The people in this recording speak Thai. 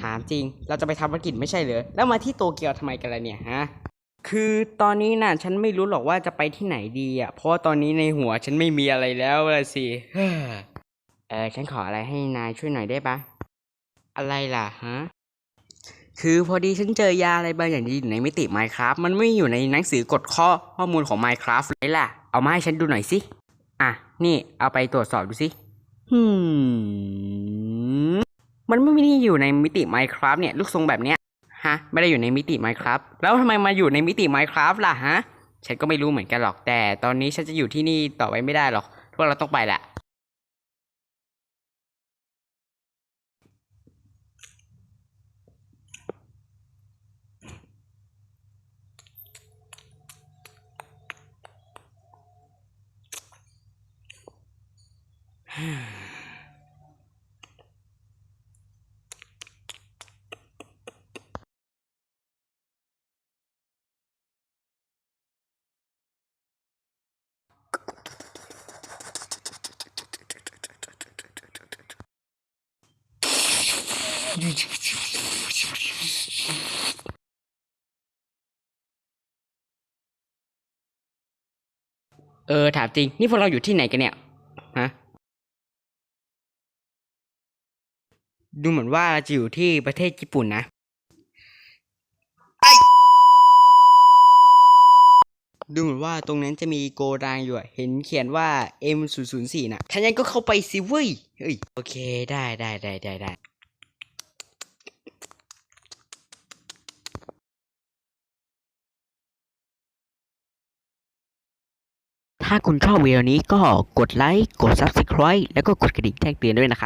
ถามจริง เราจะไปทำภารกิจไม่ใช่เหรอ แล้วมาที่โตเกียวทำไมกันล่ะเนี่ยฮะ คือตอนนี้น่ะฉันไม่รู้หรอกว่าจะไปที่ไหนดีอะ เพราะว่าตอนนี้ในหัวฉันไม่มีอะไรแล้วละสิ เออฉันขออะไรให้นายช่วยหน่อยได้ปะ อะไรล่ะฮะ คือพอดีฉันเจอยาอะไรบางอย่างที่อยู่ในมิติ Minecraft มันไม่อยู่ในหนังสือกฎข้อข้อมูลของ Minecraft เลยล่ะ เอามาให้ฉันดูหน่อยสิ อะ นี่เอาไปตรวจสอบดูสิหื มันไม่ได้อยู่ในมิติ Minecraft เนี่ยลูกทรงแบบเนี้ยฮะไม่ได้อยู่ในมิติ Minecraft แล้วทำไมมาอยู่ในมิติ Minecraft ล่ะฮะฉันก็ไม่รู้เหมือนกันหรอกแต่ตอนนี้ฉันจะอยู่ที่นี่ต่อไปไม่ได้หรอกพวกเราต้องไปละ เออถามจริง นี่พวกเราอยู่ที่ไหนกันเนี่ยฮะดูเหมือนว่าเราจะอยู่ที่ประเทศญี่ปุ่นนะดูเหมือนว่าตรงนั้นจะมีโกดังอยู่อะเห็นเขียนว่า M004 น่ะถ้างั้นก็เข้าไปสิเว้ย เฮ้ย โอเค ได้ได้ได้ได้ได้ ถ้าคุณชอบวิดีโอนี้ก็กดไลค์ กด Subscribe แล้วก็กดกระดิ่งแจ้งเตือนด้วยนะครับ